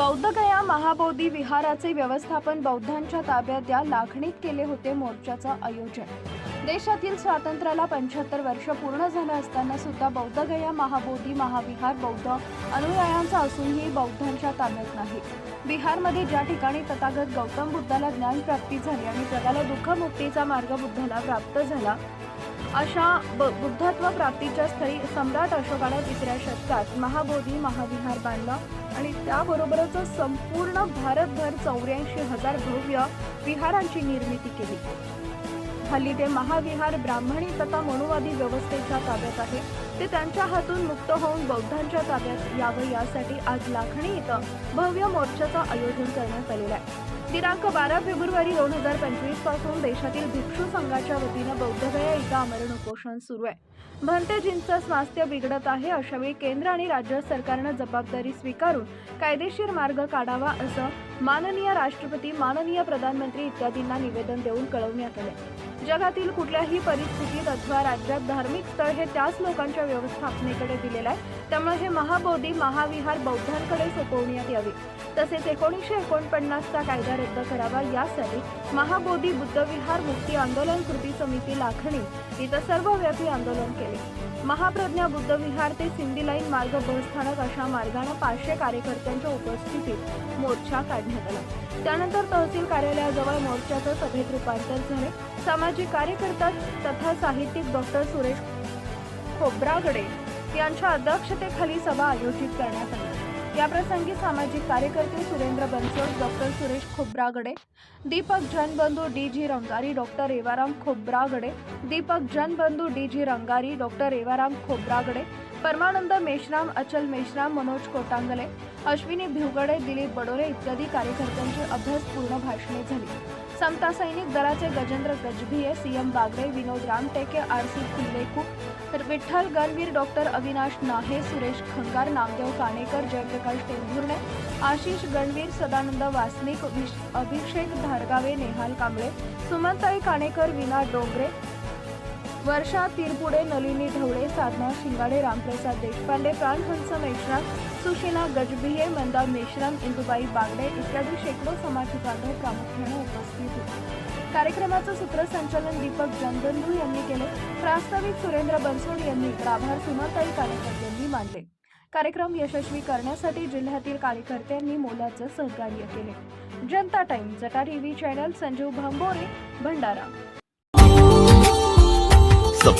बौद्धगया महाबोधी विहाराचे व्यवस्थापन बौद्धांच्या ताब्यात द्या लाखणीत केले होते मोर्चाचं आयोजन. देशातील स्वातंत्र्याला पंच्याहत्तर वर्ष पूर्ण झालं असताना सुद्धा बौद्धगया महाबोधी महाविहार बौद्ध अनुयायांचा असूनही बौद्धांच्या ताब्यात नाही. बिहारमध्ये ज्या ठिकाणी तथागत गौतम बुद्धाला ज्ञानप्राप्ती झाली आणि जगाला दुःखमुक्तीचा मार्ग बुद्धाला प्राप्त झाला अशा ब बुद्धत्व प्राप्तीच्या स्थळी सम्राट अशोकानं तिसऱ्या शतकात महाबोधी महाविहार बांधला आणि त्याबरोबरच संपूर्ण भारतभर चौऱ्याऐंशी हजार भव्य विहारांची निर्मिती केली. हल्ली ते महाविहार ब्राह्मणी तथा मनुवादी व्यवस्थेच्या ताब्यात आहे. ते त्यांच्या हातून मुक्त होऊन बौद्धांच्या ताब्यात यावं यासाठी आज लाखणी इथं भव्य मोर्चाचं आयोजन करण्यात आलेलं आहे. दिनांक बारा फेब्रुवारी दोन हजार पंचवीसपासून देशातील भिक्षू संघाच्या वतीनं बौद्धगया इथं आमरण उपोषण सुरू आहे. भंतेजींचं स्वास्थ्य बिघडत आहे अशावेळी केंद्र आणि राज्य सरकारनं जबाबदारी स्वीकारून कायदेशीर मार्ग काढावा असं माननीय राष्ट्रपती माननीय प्रधानमंत्री इत्यादींना निवेदन देऊन कळवण्यात आले जगातील कुठल्याही परिस्थितीत अथवा राज्यात धार्मिक स्थळ हे त्याच लोकांच्या व्यवस्थापनेकडे दिलेलं आहे. त्यामुळे हे महाबोधी महाविहार बौद्धांकडे सोपवण्यात यावे. तसेच एकोणीसशे एकोणपन्नासचा कायदा रद्द करावा. यासाठी महाबोधी बुद्धविहार मुक्ती आंदोलन कृती समिती लाखणी इथं सर्वव्यापी आंदोलन केले. महाप्रज्ञा बुद्धविहार ते सिंधी लाईन मार्ग बसस्थानक अशा मार्गाने पाचशे कार्यकर्त्यांच्या उपस्थितीत मोर्चा काढण्यात आला. त्यानंतर तहसील कार्यालयाजवळ मोर्चाचं सभेत रूपांतर झाले. सामाजिक कार्यकर्ता तथा साहित्यिक डॉक्टर सुरेश खोब्रागडे यांच्या अध्यक्षतेखाली सभा आयोजित करण्यात आली. याप्रसंगी सामाजिक कार्यकर्ते Surendra Bansod doctor Suresh Khobragade Deepak Janbandhu D G Rangari doctor Evaram Khobragade Deepak Janbandhu D G Rangari doctor Evaram Khobragade Parmanand Meshram Achal Meshram Manoj Kotangle Ashwini Bhivgade Dilip बडोरे इत्यादी कार्यकर्त्यांची अभ्यासपूर्ण भाषणे झाली. समता सैनिक दलाचे Gajendra Gajbhiye CM Bagde Vinod Ramteke R C खुल्लेकू तर Vitthal Ganvir doctor Avinash नाहे सुरेश खंगार नामदेव काणेकर जयप्रकाश टेंभुर्णे आशिष गणवीर सदानंद वासनिक अभिषेक धारगावे नेहाल कांबळे सुमनताई काणेकर विना डोंगरे वर्षा तिरपुडे नलिनी ढवळे साधना शिंगाडे रामप्रसाद देशपांडे प्राणहंस मेश्राम सुशीला गजबिये मंदा मेश्राम इंदुबाई बागडे इत्यादी शेकडो समाज बांधव प्रामुख्याने उपस्थित होते. कार्यक्रमाचं सूत्रसंचालन दीपक जनबंधू यांनी केले. प्रास्ताविक सुरेंद्र बनसोड यांनी प्राभार आभार कार्यकर्त्यांनी मानले. कार्यक्रम यशस्वी करण्यासाठी जिल्ह्यातील कार्यकर्त्यांनी मोलाचं सहकार्य केले. जनता टाइम जटा TV channel Sanjeev Bhambore Bhandara.